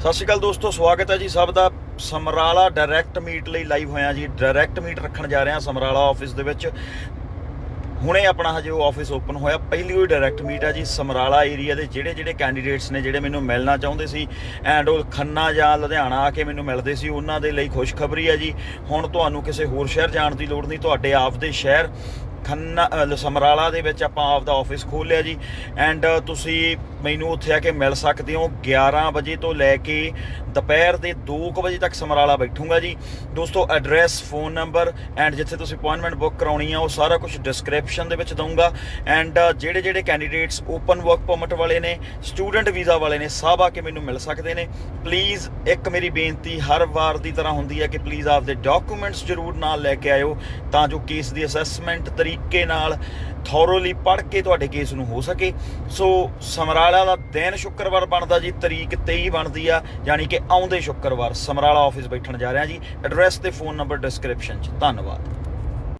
ਸਤਿ ਸ਼੍ਰੀ ਅਕਾਲ ਦੋਸਤੋ, ਸਵਾਗਤ ਹੈ ਜੀ ਸਭ ਦਾ। ਸਮਰਾਲਾ ਡਾਇਰੈਕਟ ਮੀਟ ਲਈ ਲਾਈਵ ਹੋਇਆ ਜੀ। ਡਾਇਰੈਕਟ ਮੀਟ ਰੱਖਣ ਜਾ ਰਹੇ ਹਾਂ ਸਮਰਾਲਾ ਆਫਿਸ ਦੇ ਵਿੱਚ। ਹੁਣੇ ਆਪਣਾ ਹਜੇ ਉਹ ਆਫਿਸ ਓਪਨ ਹੋਇਆ। ਪਹਿਲੀ ਹੋਈ ਡਾਇਰੈਕਟ ਮੀਟ ਹੈ ਜੀ ਸਮਰਾਲਾ ਏਰੀਆ ਦੇ। ਜਿਹੜੇ ਜਿਹੜੇ ਕੈਂਡੀਡੇਟਸ ਨੇ, ਜਿਹੜੇ ਮੈਨੂੰ ਮਿਲਣਾ ਚਾਹੁੰਦੇ ਸੀ ਐਂਡ ਉਹ ਖੰਨਾ ਜਾਂ ਲੁਧਿਆਣਾ ਆ ਕੇ ਮੈਨੂੰ ਮਿਲਦੇ ਸੀ, ਉਹਨਾਂ ਦੇ ਲਈ ਖੁਸ਼ਖਬਰੀ ਹੈ ਜੀ। ਹੁਣ ਤੁਹਾਨੂੰ ਕਿਸੇ ਹੋਰ ਸ਼ਹਿਰ ਜਾਣ ਦੀ ਲੋੜ ਨਹੀਂ। ਤੁਹਾਡੇ ਆਪ ਦੇ ਸ਼ਹਿਰ ਖੰਨਾ ਸਮਰਾਲਾ ਦੇ ਵਿੱਚ ਆਪਾਂ ਆਪ ਦਾ ਆਫਿਸ ਖੋਲ੍ਹਿਆ ਜੀ। ਐਂਡ ਤੁਸੀਂ ਮੈਨੂੰ ਉੱਥੇ ਆ ਕੇ ਮਿਲ ਸਕਦੇ ਹੋ 11 ਵਜੇ ਤੋਂ ਲੈ ਕੇ ਦੁਪਹਿਰ ਦੇ 2 ਵਜੇ ਤੱਕ ਸਮਰਾਲਾ ਬੈਠੂੰਗਾ ਜੀ। ਦੋਸਤੋ ਐਡਰੈਸ ਫੋਨ ਨੰਬਰ ਐਂਡ ਜਿੱਥੇ ਤੁਸੀਂ ਅਪਾਇੰਟਮੈਂਟ ਬੁੱਕ ਕਰਾਉਣੀ ਆ, ਉਹ ਸਾਰਾ ਕੁਝ ਡਿਸਕ੍ਰਿਪਸ਼ਨ ਦੇ ਵਿੱਚ ਦਊਂਗਾ। ਐਂਡ ਜਿਹੜੇ ਜਿਹੜੇ ਕੈਂਡੀਡੇਟਸ ਓਪਨ ਵਰਕ ਪਰਮਿਟ ਵਾਲੇ ਨੇ ਸਟੂਡੈਂਟ ਵੀਜ਼ਾ ਵਾਲੇ ਨੇ, ਸਭ ਆ ਕੇ ਮੈਨੂੰ ਮਿਲ ਸਕਦੇ ਨੇ। ਪਲੀਜ਼ ਇੱਕ ਮੇਰੀ ਬੇਨਤੀ ਹਰ ਵਾਰ ਦੀ ਤਰ੍ਹਾਂ ਹੁੰਦੀ ਹੈ ਕਿ ਪਲੀਜ਼ ਆਪਦੇ ਡਾਕੂਮੈਂਟਸ ਜ਼ਰੂਰ ਨਾਲ ਲੈ ਕੇ ਆਇਓ, ਤਾਂ ਜੋ ਕੇਸ ਦੀ ਅਸੈਸਮੈਂਟ ਤਰੀ ਤਰੀਕੇ ਨਾਲ ਥੋਰੋਲੀ ਪੜ੍ਹ ਕੇ ਤੁਹਾਡੇ ਕੇਸ ਨੂੰ ਹੋ ਸਕੇ। ਸੋ ਸਮਰਾਲਾ ਦਾ ਦਿਨ ਸ਼ੁੱਕਰਵਾਰ ਬਣਦਾ ਜੀ, ਤਰੀਕ 23 ਬਣਦੀ ਆ, ਯਾਨੀ ਕਿ ਆਉਂਦੇ ਸ਼ੁੱਕਰਵਾਰ ਸਮਰਾਲਾ ਆਫਿਸ ਬੈਠਣ ਜਾ ਰਿਹਾ ਜੀ। ਐਡਰੈਸ ਤੇ ਫੋਨ ਨੰਬਰ ਡਿਸਕ੍ਰਿਪਸ਼ਨ 'ਚ। ਧੰਨਵਾਦ।